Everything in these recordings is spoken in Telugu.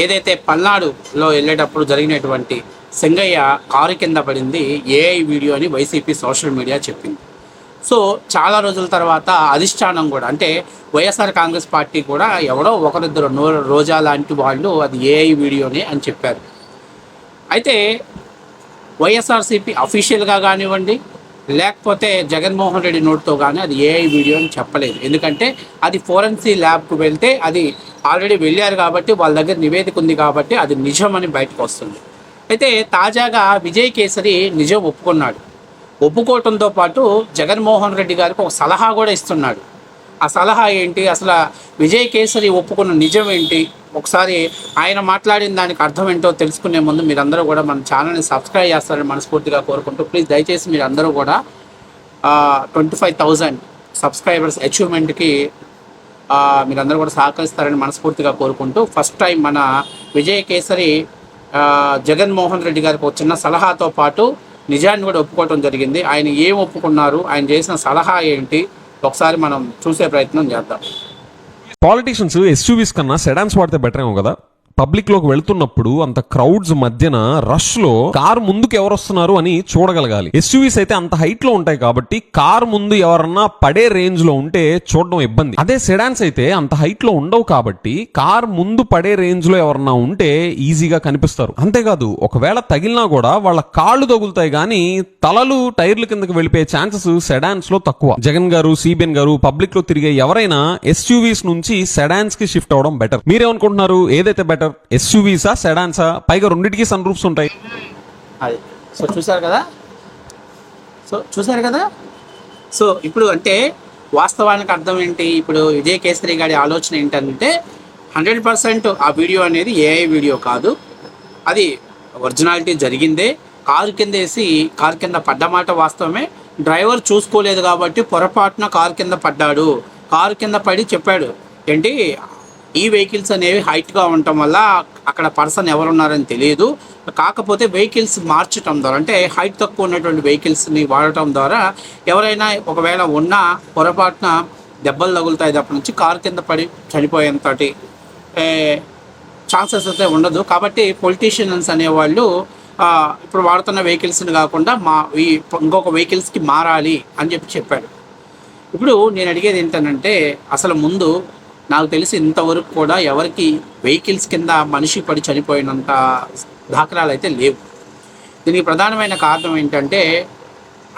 ఏదైతే పల్నాడులో వెళ్ళేటప్పుడు జరిగినటువంటి సింగయ్య కారు కింద పడింది ఏఐ వీడియో అని వైసీపీ సోషల్ మీడియా చెప్పింది. సో చాలా రోజుల తర్వాత అధిష్టానం కూడా అంటే వైఎస్ఆర్ కాంగ్రెస్ పార్టీ కూడా ఎవరో ఒకరిద్దరు నో రోజా లాంటి వాళ్ళు అది ఏఐ వీడియోనే అని చెప్పారు. అయితే వైఎస్ఆర్సీపీ అఫీషియల్గా కానివ్వండి లేకపోతే జగన్మోహన్ రెడ్డి నోట్తో కానీ అది ఏఐ వీడియో అని చెప్పలేదు. ఎందుకంటే అది ఫోరెన్సీ ల్యాబ్కు వెళ్తే అది ఆల్రెడీ వెళ్ళారు కాబట్టి వాళ్ళ దగ్గర నివేదిక ఉంది కాబట్టి అది నిజం అని బయటకు వస్తుంది. అయితే తాజాగా విజయ్ కేసరి నిజం ఒప్పుకున్నాడు. ఒప్పుకోవటంతో పాటు జగన్మోహన్ రెడ్డి గారికి ఒక సలహా కూడా ఇస్తున్నాడు. ఆ సలహా ఏంటి? అసలు విజయ్ కేసరి ఒప్పుకున్న నిజం ఏంటి? ఒకసారి ఆయన మాట్లాడిన దానికి అర్థం ఏంటో తెలుసుకునే ముందు మీరందరూ కూడా మన ఛానల్ని సబ్స్క్రైబ్ చేస్తారని మనస్ఫూర్తిగా కోరుకుంటూ ప్లీజ్ దయచేసి మీరందరూ కూడా ట్వంటీ ఫైవ్ థౌజండ్ సబ్స్క్రైబర్స్ అచీవ్మెంట్కి మీరందరూ కూడా సహకరిస్తారని మనస్ఫూర్తిగా కోరుకుంటూ ఫస్ట్ టైం మన విజయ్ కేసరి జగన్మోహన్ రెడ్డి గారికి ఒక చిన్న సలహాతో పాటు నిజాన్ని కూడా ఒప్పుకోవడం జరిగింది. ఆయన ఏం ఒప్పుకున్నారు ఆయన చేసిన సలహా ఏంటి ఒకసారి మనం చూసే ప్రయత్నం చేద్దాం. పాలిటీషియన్స్ ఎస్యూవీస్ కన్నా సెడాన్స్ వాడితే బెటర్ ఏమో కదా? పబ్లిక్లోకి వెళ్తున్నప్పుడు అంత క్రౌడ్స్ మధ్యన రష్లో కార్ ముందుకు ఎవరు వస్తున్నారు అని చూడగలగాలి. ఎస్యూవీస్ అయితే అంత హైట్లో ఉంటాయి కాబట్టి కార్ ముందు ఎవరన్నా పడే రేంజ్లో ఉంటే చూడడం ఇబ్బంది. అదే సెడాన్స్ అయితే అంత హైట్లో ఉండవు కాబట్టి కార్ ముందు పడే రేంజ్లో ఎవరన్నా ఉంటే ఈజీగా కనిపిస్తారు. అంతేకాదు ఒకవేళ తగిలినా కూడా వాళ్ళ కాళ్ళు తగులుతాయి కానీ తలలు టైర్ల కిందకి వెళ్ళిపోయే ఛాన్సెస్ సెడాన్స్లో తక్కువ. జగన్ గారు సిబిఎన్ గారు పబ్లిక్లో తిరిగే ఎవరైనా ఎస్యూవీస్ నుంచి సెడాన్స్కి షిఫ్ట్ అవడం బెటర్ మీరేమనుకుంటున్నారు? ఏదైతే బెటర్ ఎస్యూవీసా సెడాన్సా పైగా రెండింటికి సన్ రూఫ్స్ ఉంటాయి. అది. సో చూసారు కదా? సో చూసారు కదా? సో ఇప్పుడు అంటే వాస్తవానికి అర్థం ఏంటి? ఇప్పుడు విజయ్ కేసరి గారి ఆలోచన ఏంటంటే హండ్రెడ్ పర్సెంట్ ఆ వీడియో అనేది ఏఐ వీడియో కాదు. అది ఒరిజినాలిటీ జరిగిందే. కారు కింద వేసి కారు కింద పడ్డమాట వాస్తవమే. డ్రైవర్ చూసుకోలేదు కాబట్టి పొరపాటున కారు కింద పడ్డాడు. కారు కింద పడి చెప్పాడు. ఏంటి? ఈ వెహికల్స్ అనేవి హైట్గా ఉండటం వల్ల అక్కడ పర్సన్ ఎవరున్నారని తెలియదు. కాకపోతే వెహికల్స్ మార్చటం ద్వారా అంటే హైట్ తక్కువ ఉన్నటువంటి వెహికల్స్ని వాడటం ద్వారా ఎవరైనా ఒకవేళ ఉన్నా పొరపాటున దెబ్బలు తగులుతాయి తప్ప నుంచి కారు కింద పడి చనిపోయేంతటి ఛాన్సెస్ అయితే ఉండదు. కాబట్టి పొలిటీషియన్స్ అనేవాళ్ళు ఇప్పుడు వాడుతున్న వెహికల్స్ని కాకుండా మా ఈ ఇంకొక వెహికల్స్కి మారాలి అని చెప్పి చెప్పాడు ఇప్పుడు నేను అడిగేది ఏంటంటే అసలు ముందు నాకు తెలిసి ఇంతవరకు కూడా ఎవరికి వెహికల్స్ కింద మనిషి పడి చనిపోయినంత దాఖలాలు అయితే లేవు. దీనికి ప్రధానమైన కారణం ఏంటంటే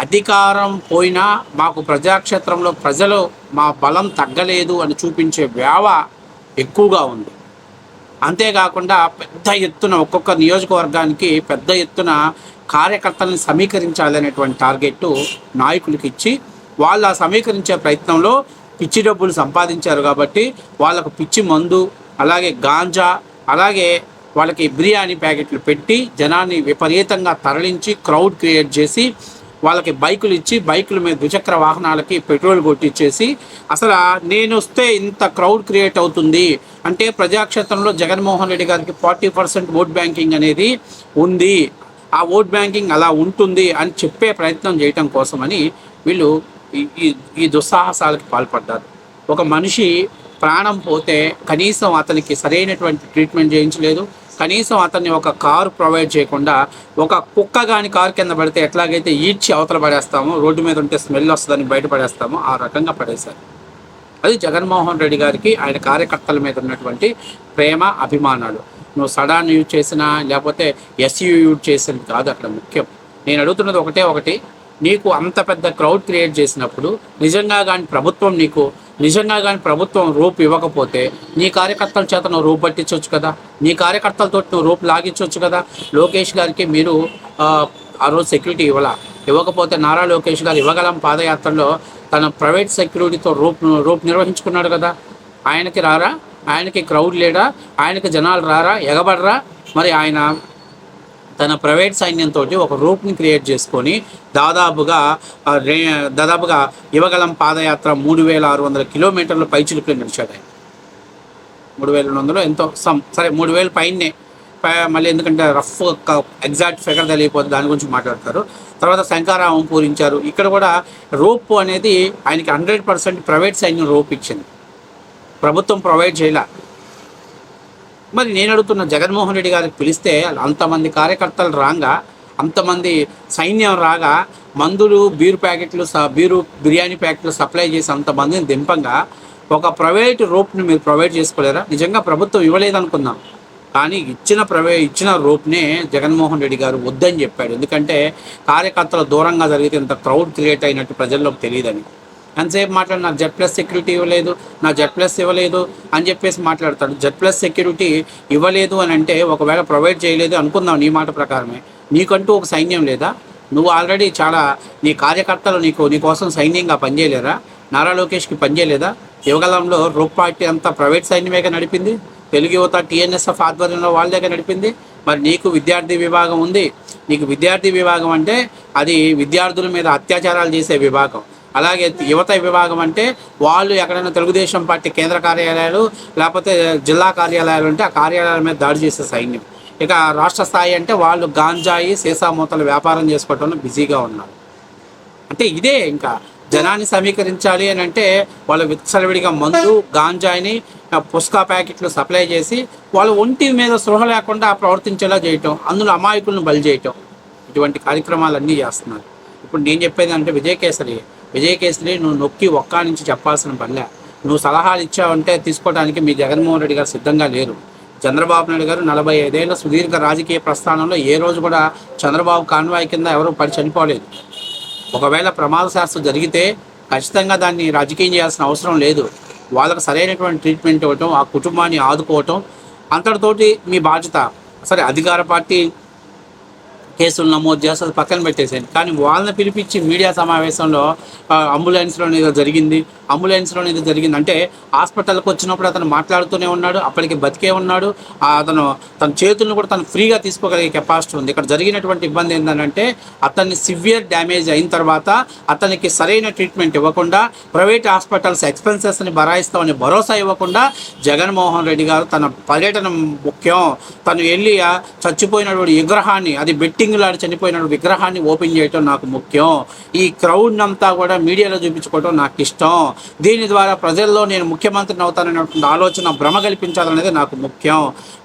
అధికారం పోయినా మాకు ప్రజాక్షేత్రంలో ప్రజలు మా బలం తగ్గలేదు అని చూపించే వేవ ఎక్కువగా ఉంది. అంతేకాకుండా పెద్ద ఎత్తున ఒక్కొక్క నియోజకవర్గానికి పెద్ద ఎత్తున కార్యకర్తలను సమీకరించాలనేటువంటి టార్గెట్ నాయకులకి ఇచ్చి వాళ్ళు ఆ సమీకరించే ప్రయత్నంలో పిచ్చి డబ్బులు సంపాదించారు కాబట్టి వాళ్ళకు పిచ్చి మందు అలాగే గాంజా అలాగే వాళ్ళకి బిర్యానీ ప్యాకెట్లు పెట్టి జనాన్ని విపరీతంగా తరలించి క్రౌడ్ క్రియేట్ చేసి వాళ్ళకి బైకులు ఇచ్చి బైకుల మీద ద్విచక్ర వాహనాలకి పెట్రోల్ కొట్టించేసి అసలు నేను వస్తే ఇంత క్రౌడ్ క్రియేట్ అవుతుంది అంటే ప్రజాక్షేత్రంలో జగన్మోహన్ రెడ్డి గారికి ఫార్టీ పర్సెంట్ ఓట్ బ్యాంకింగ్ అనేది ఉంది. ఆ ఓట్ బ్యాంకింగ్ అలా ఉంటుంది అని చెప్పే ప్రయత్నం చేయటం కోసమని వీళ్ళు ఈ- ఈ ఈ దుస్సాహసాలకు పాల్పడ్డారు. ఒక మనిషి ప్రాణం పోతే కనీసం అతనికి సరైనటువంటి ట్రీట్మెంట్ చేయించలేదు. కనీసం అతన్ని ఒక కారు ప్రొవైడ్ చేయకుండా ఒక కుక్క కానీ కారు కింద పడితే ఎట్లాగైతే ఈడ్చి అవతల పడేస్తామో రోడ్డు మీద ఉంటే స్మెల్ వస్తుందని బయట పడేస్తామో ఆ రకంగా పడేశారు. అది జగన్మోహన్ రెడ్డి గారికి ఆయన కార్యకర్తల మీద ఉన్నటువంటి ప్రేమ అభిమానాలు. నువ్వు సడాన్ యూజ్ చేసినా లేకపోతే ఎస్యూ యూజ్ చేసినది కాదు అక్కడ ముఖ్యం. నేను అడుగుతున్నది ఒకటే ఒకటి. నీకు అంత పెద్ద క్రౌడ్ క్రియేట్ చేసినప్పుడు నిజంగా కానీ ప్రభుత్వం నీకు నిజంగా కానీ ప్రభుత్వం రూపు ఇవ్వకపోతే నీ కార్యకర్తల చేత నువ్వు రూపు పట్టించవచ్చు కదా? నీ కార్యకర్తలతో నువ్వు రూపు లాగించవచ్చు కదా? లోకేష్ గారికి మీరు ఆ, రోజు సెక్యూరిటీ ఇవ్వాల? ఇవ్వకపోతే నారా లోకేష్ గారు ఇవ్వగలం పాదయాత్రలో తన ప్రైవేట్ సెక్యూరిటీతో రూప్ రూప్ నిర్వహించుకున్నాడు కదా? ఆయనకి రారా? ఆయనకి క్రౌడ్ లేడా? ఆయనకి జనాలు రారా? ఎగబడరా? మరి ఆయన తన ప్రైవేట్ సైన్యంతో ఒక రూట్ని క్రియేట్ చేసుకొని దాదాపుగా రే దాదాపుగా యువగలం పాదయాత్ర మూడు వేల ఆరు వందల కిలోమీటర్ల పైచిలుపులు నడిచాడు ఆయన. మూడు వేల రెండు వందలు ఎంతో సమ్ సరే మూడు వేల పైనే పై- మళ్ళీ ఎందుకంటే రఫ్ ఎగ్జాక్ట్ ఫిగర్ తెలియకపోతే దాని గురించి మాట్లాడతారు. తర్వాత శంకారావం పూరించారు. ఇక్కడ కూడా రోప్ అనేది ఆయనకి హండ్రెడ్ పర్సెంట్ ప్రైవేట్ సైన్యం రోప్ ఇచ్చింది. ప్రభుత్వం ప్రొవైడ్ చేయలే. మరి నేను అడుగుతున్న జగన్మోహన్ రెడ్డి గారికి పిలిస్తే అంతమంది కార్యకర్తలు రాగా అంతమంది సైన్యం రాగా మందులు బీరు ప్యాకెట్లు స- బీరు బిర్యానీ ప్యాకెట్లు సప్లై చేసి అంతమందిని దింపంగా ఒక ప్రైవేట్ రూప్ని మీరు ప్రొవైడ్ చేసుకోలేరా? నిజంగా ప్రభుత్వం ఇవ్వలేదనుకుందాం. కానీ ఇచ్చిన ప్రవే ఇచ్చిన రూప్నే జగన్మోహన్ రెడ్డి గారు వద్దని చెప్పాడు. ఎందుకంటే కార్యకర్తలు దూరంగా జరిగితే ఇంత క్రౌడ్ క్రియేట్ అయినట్టు ప్రజల్లోకి తెలియదని. ఎంతసేపు మాట్లాడు నాకు జెడ్ ప్లస్ సెక్యూరిటీ ఇవ్వలేదు నా జెడ్ ప్లస్ ఇవ్వలేదు అని చెప్పేసి మాట్లాడతాడు. జెడ్ ప్లస్ సెక్యూరిటీ ఇవ్వలేదు అని అంటే ఒకవేళ ప్రొవైడ్ చేయలేదు అనుకుందాం నీ మాట ప్రకారమే. నీకంటూ ఒక సైన్యం లేదా? నువ్వు ఆల్రెడీ చాలా నీ కార్యకర్తలు నీకు నీకోసం సైన్యంగా పనిచేయలేరా? నారా లోకేష్కి పనిచేయలేదా? యువగలంలో రూప్ పార్టీ అంతా ప్రైవేట్ సైన్యమేగా నడిపింది? తెలుగు యువత టీఎన్ఎస్ఎఫ్ ఆధ్వర్యంలో దగ్గర నడిపింది? మరి నీకు విద్యార్థి విభాగం ఉంది. నీకు విద్యార్థి విభాగం అంటే అది విద్యార్థుల మీద అత్యాచారాలు చేసే విభాగం. అలాగే యువత విభాగం అంటే వాళ్ళు ఎక్కడైనా తెలుగుదేశం పార్టీ కేంద్ర కార్యాలయాలు లేకపోతే జిల్లా కార్యాలయాలు ఉంటే ఆ కార్యాలయాల మీద దాడి చేసే సైన్యం. ఇక రాష్ట్ర స్థాయి అంటే వాళ్ళు గాంజాయి సీసా మూతలు వ్యాపారం చేసుకోవటంలో బిజీగా ఉన్నారు. అంటే ఇదే ఇంకా. జనాన్ని సమీకరించాలి అని అంటే వాళ్ళు విచ్చలవిడిగా మందు గాంజాయిని ఆ, పుస్కా ప్యాకెట్లు సప్లై చేసి వాళ్ళ ఒంటి మీద స్పృహ లేకుండా ప్రవర్తించేలా చేయటం అందులో అమాయకులను బలి చేయటం ఇటువంటి కార్యక్రమాలు అన్నీ చేస్తున్నారు. ఇప్పుడు నేను చెప్పేది అంటే విజయకేసరి విజయకేసరి నువ్వు నొక్కి ఒక్కా నుంచి చెప్పాల్సిన పనిలే. నువ్వు సలహాలు ఇచ్చావంటే తీసుకోవడానికి మీ జగన్మోహన్ రెడ్డి గారు సిద్ధంగా లేరు. చంద్రబాబు నాయుడు గారు నలభై ఐదేళ్ళ సుదీర్ఘ రాజకీయ ప్రస్థానంలో ఏ రోజు కూడా చంద్రబాబు కాన్వాయ్ కింద ఎవరూ పడి చనిపోలేదు. ఒకవేళ ప్రమాద శాస్త్రం జరిగితే ఖచ్చితంగా దాన్ని రాజకీయం చేయాల్సిన అవసరం లేదు. వాళ్ళకి సరైనటువంటి ట్రీట్మెంట్ ఇవ్వటం ఆ కుటుంబాన్ని ఆదుకోవటం అంతటితోటి మీ బాధ్యత. సరే అధికార పార్టీ కేసులు నమోదు చేస్తే పక్కన పెట్టేసేయండి. కానీ వాళ్ళని పిలిపించి మీడియా సమావేశంలో అంబులెన్స్లో ఏదో జరిగింది. అంబులెన్స్లో అనేది జరిగింది. అంటే హాస్పిటల్కి వచ్చినప్పుడు అతను మాట్లాడుతూనే ఉన్నాడు అప్పటికి బతికే ఉన్నాడు. అతను తన చేతులను కూడా తను ఫ్రీగా తీసుకోగలిగే కెపాసిటీ ఉంది. ఇక్కడ జరిగినటువంటి ఇబ్బంది ఏంటంటే అతన్ని సివియర్ డ్యామేజ్ అయిన తర్వాత అతనికి సరైన ట్రీట్మెంట్ ఇవ్వకుండా ప్రైవేట్ హాస్పిటల్స్ ఎక్స్పెన్సెస్ని భరాయిస్తామని భరోసా ఇవ్వకుండా జగన్మోహన్ రెడ్డి గారు తన పర్యటన ముఖ్యం. తను వెళ్ళి చచ్చిపోయినటువంటి విగ్రహాన్ని అది బెట్టింగ్లాడి చనిపోయిన విగ్రహాన్ని ఓపెన్ చేయటం నాకు ముఖ్యం. ఈ క్రౌడ్ అంతా కూడా మీడియాలో చూపించుకోవడం నాకు ఇష్టం. దీని ద్వారా ప్రజల్లో నేను ముఖ్యమంత్రిని అవుతాననేటువంటి ఆలోచన భ్రమ కల్పించాలనేది నాకు ముఖ్యం.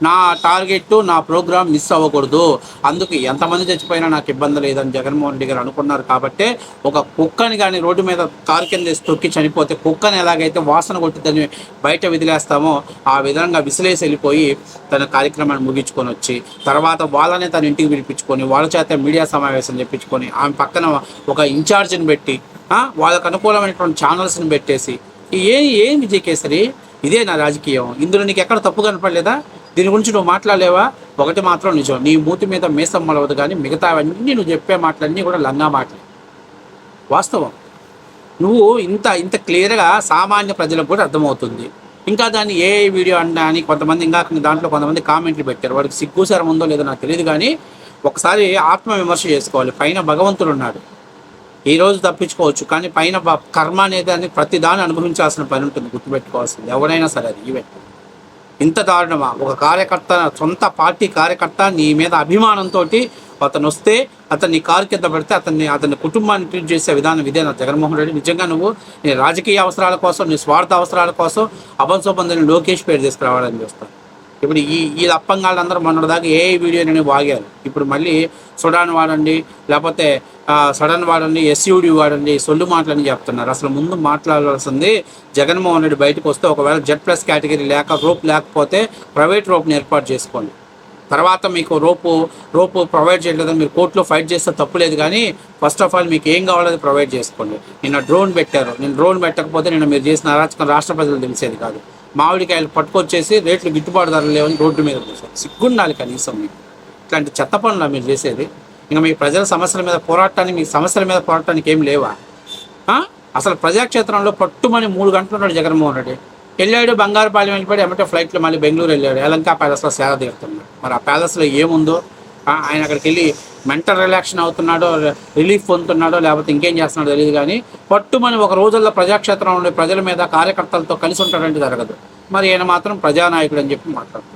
నా టార్గెట్ నా ప్రోగ్రామ్ మిస్ అవ్వకూడదు. అందుకు ఎంతమంది చచ్చిపోయినా నాకు ఇబ్బంది లేదని జగన్మోహన్ రెడ్డి గారు అనుకున్నారు కాబట్టి ఒక కుక్కని కానీ రోడ్డు మీద కారు కింద వేసి తొక్కి చనిపోతే కుక్కని ఎలాగైతే వాసన కొట్టిద్దని బయట విదిలేస్తామో ఆ విధంగా విసిలేసి వెళ్ళిపోయి తన కార్యక్రమాన్ని ముగించుకొని వచ్చి తర్వాత వాళ్ళనే తన ఇంటికి పిలిపించుకొని వాళ్ళ చేత మీడియా సమావేశం చెప్పించుకొని ఆమె పక్కన ఒక ఇన్ఛార్జిని పెట్టి వాళ్ళకు అనుకూలమైనటువంటి ఛానల్స్ని పెట్టేసి ఏ ఏం విజయ్ కేసరి ఇదే నా రాజకీయం. ఇందులో నీకు ఎక్కడ తప్పు కనపడలేదా? దీని గురించి నువ్వు మాట్లాడలేవా? ఒకటి మాత్రం నిజం. నీ మూతి మీద మీసం మొలవదు కానీ మిగతావన్నీ నువ్వు చెప్పే మాటలన్నీ కూడా లంగా మాటలు. వాస్తవం. నువ్వు ఇంత ఇంత క్లియర్గా సామాన్య ప్రజలకు కూడా అర్థమవుతుంది. ఇంకా దాన్ని ఏ వీడియో అన్నా అని కొంతమంది ఇంకా దాంట్లో కొంతమంది కామెంట్లు పెట్టారు. వాడికి సిగ్గుసారం ఉందో లేదో నాకు తెలియదు కానీ ఒకసారి ఆత్మ విమర్శ చేసుకోవాలి. పైన భగవంతుడు ఉన్నాడు. ఈ రోజు తప్పించుకోవచ్చు. కానీ పైన కర్మ అనేది దాన్ని ప్రతి దాన్ని అనుభవించాల్సిన పని ఉంటుంది. గుర్తుపెట్టుకోవాల్సింది. ఎవరైనా సరే అది ఈవెంట్ ఇంత దారుణమా? ఒక కార్యకర్త సొంత పార్టీ కార్యకర్త నీ మీద అభిమానంతో అతను వస్తే అతన్ని కారు కింద పెడితే అతన్ని అతని కుటుంబాన్ని ట్రీట్ చేసే విధానం ఇదే నా జగన్మోహన్ రెడ్డి. నిజంగా నువ్వు నీ రాజకీయ అవసరాల కోసం నీ స్వార్థ అవసరాల కోసం అభంశోబంధని లోకేష్ పేరు తీసుకురావాలని చూస్తాను. ఇప్పుడు ఈ ఈ అప్పంగాళ్ళందరూ మొన్నటిదాకా ఏ వీడియోని వాగారు ఇప్పుడు మళ్ళీ సుడాన్ వాడండి లేకపోతే సడన్ వాడండి ఎస్యూడి వాడండి సొల్లు మాటలని చెప్తున్నారు. అసలు ముందు మాట్లాడాల్సింది జగన్మోహన్ రెడ్డి బయటకు వస్తే ఒకవేళ జెడ్ ప్లస్ కేటగిరీ లేక రూప్ లేకపోతే ప్రైవేట్ రూప్ని ఏర్పాటు చేసుకోండి. తర్వాత మీకు రోపు రోపు ప్రొవైడ్ చేయలేదని మీరు కోర్టులో ఫైట్ చేస్తే తప్పులేదు కానీ ఫస్ట్ ఆఫ్ ఆల్ మీకు ఏం కావాలో అది ప్రొవైడ్ చేసుకోండి. నిన్న డ్రోన్ పెట్టారు. నేను డ్రోన్ పెట్టకపోతే నిన్న మీరు చేసిన అరాచకం రాష్ట్ర ప్రజలు తెలిసేది కాదు. మామిడికాయలు పట్టుకొచ్చేసి రేట్లు గిట్టుబాటు ధరలు లేవని రోడ్డు మీద పోసారు సిగ్గుండాలి కనీసం మీకు. ఇట్లాంటి చెత్త పనులా మీరు చేసేది. ఇంకా మీ ప్రజల సమస్యల మీద పోరాటానికి మీ సమస్యల మీద పోరాటానికి ఏం లేవా? అసలు ప్రజాక్షేత్రంలో పట్టుమని మూడు గంటలు ఉన్నాడు జగన్మోహన్ రెడ్డి. వెళ్ళాడు బంగారుపాలెం వెళ్ళిపోయాడు ఏమంటే ఫ్లైట్లో మళ్ళీ బెంగళూరు వెళ్ళాడు. ఎలంకా ప్యాలెస్లో సేవ తీరుతున్నాడు. మరి ఆ ప్యాలెస్లో ఏముందో ఆయన అక్కడికి వెళ్ళి మెంటల్ రిలాక్షన్ అవుతున్నాడో రిలీఫ్ పొందుతున్నాడో లేకపోతే ఇంకేం చేస్తున్నాడో తెలియదు కానీ పట్టుమని ఒక రోజుల్లో ప్రజాక్షేత్రంలో ఉండే ప్రజల మీద కార్యకర్తలతో కలిసి ఉంటాడంటే జరగదు. మరి ఈయన మాత్రం ప్రజానాయకుడు అని చెప్పి మాట్లాడుతున్నాడు.